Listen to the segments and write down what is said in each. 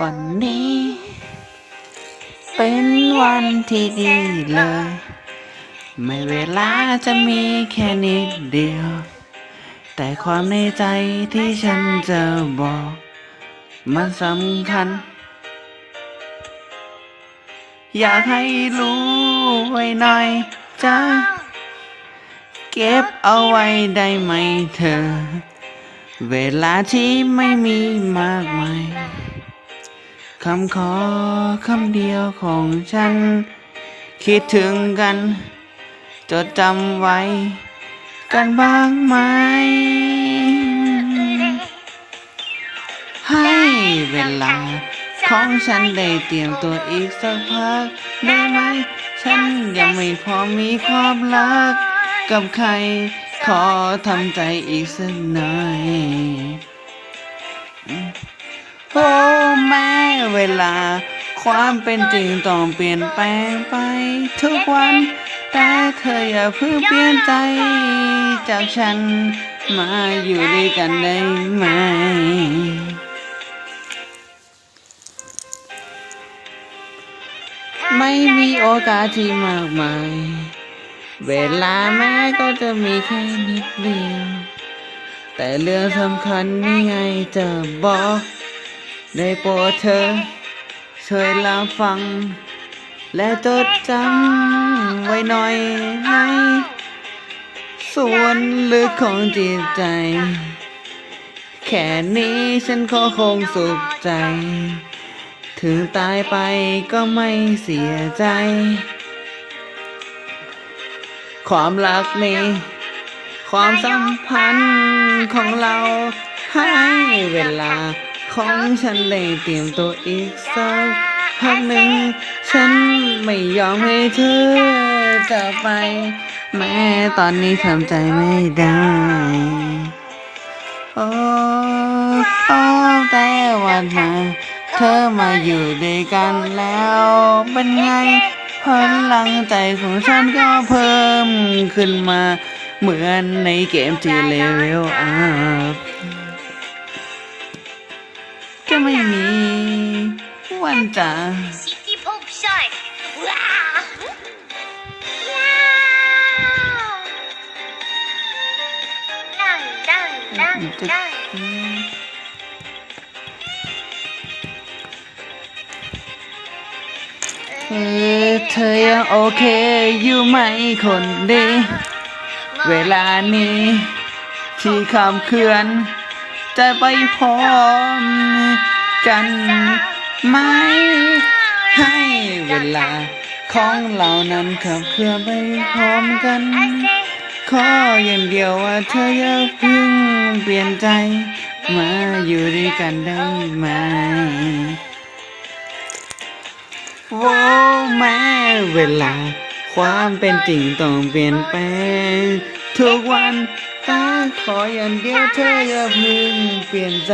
วันนี้ เป็นวันที่ดีเลย ไม่เวลาจะมีแค่นิดเดียว แต่ความในใจที่ฉันจะบอก มันสำคัญ อยากให้รู้ไว้หน่อยจ้าเก็บเอาไว้ได้ไหมเธอ เวลาที่ไม่มีมากมายคำขอคำเดียวของฉัน คิดถึงกัน จดจำไว้ กันบ้างไหม ให้เวลาของฉันได้เตรียมตัวอีกสักพัก ได้ไหม ฉันยังไม่พอมีความรักกับใคร ขอทำใจอีกสักหน่อยโอ้แม่เวลา ความเป็นจริงต้องเปลี่ยนแปลงไปทุกวัน แต่เธออย่าเพิ่งเปลี่ยนใจ จากฉันมาอยู่ด้วยกันได้ไหมไม่มีโอกาสที่มากมาย เวลาแม้ก็จะมีแค่นิดเดียว แต่เรื่องสำคัญนี่ไงจะบอกได้โปรดเธอช่วยรับฟัง และจดจำไว้หน่อยไหมส่วนลึกของจิตใจ แค่นี้ฉันก็คงสุขใจ ถึงตายไปก็ไม่เสียใจ ความรักนี้ ความสัมพันธ์ของเราให้เวลาของฉันได้เตรียมตัวอีกสักพักหนึ่ง ฉันไม่ยอมให้เธอจากไป แม้ตอนนี้ทำใจไม่ได้โอ้โอ้แต่วันมาเธอมาอยู่ด้วยกันแล้วเป็นไง พลังใจของฉันก็เพิ่มขึ้นมา เหมือนในเกมที่เลเวลอัพจะไม่มีวันจะ City Pop Shine. Wow! Wow! Dang, dang, dang, เออเธอยังโอเคอยู่ไหมคนดี เวลานี้ ที่คำเขื่อน จะไปพร้อมกันไหมให้เวลาของเรานั้นขับเคลื่อนไปพร้อมกัน ขออย่างเดียวว่าเธออย่าเพึ่งเปลี่ยนใจ มาอยู่ด้วยกันได้ไหม โว้แม่เวลา ความเป็นจริงต้องเปลี่ยนแปลงทุกวันแต่ขออย่างเดียวเธออย่าพึ่งเปลี่ยนใจ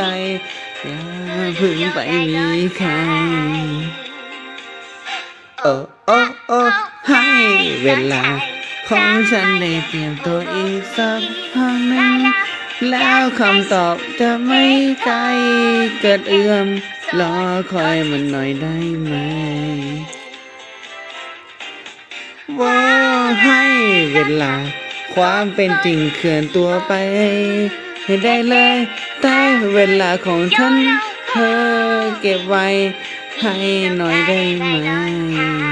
อย่าพึ่งไปมีใครโอ้โอ้โอ้ให้เวลา ของฉันได้เตรียมตัวอีกสักพักหนึ่งแล้วคำตอบจะไม่ไกลเกิดเอื้อม รอคอยมันหน่อยได้ไหมว่าให้เวลา ความเป็นจริงเคลื่อนตัวไปให้ได้เลยแต่เวลาของฉันเธอเก็บไว้ให้หน่อยได้ไหม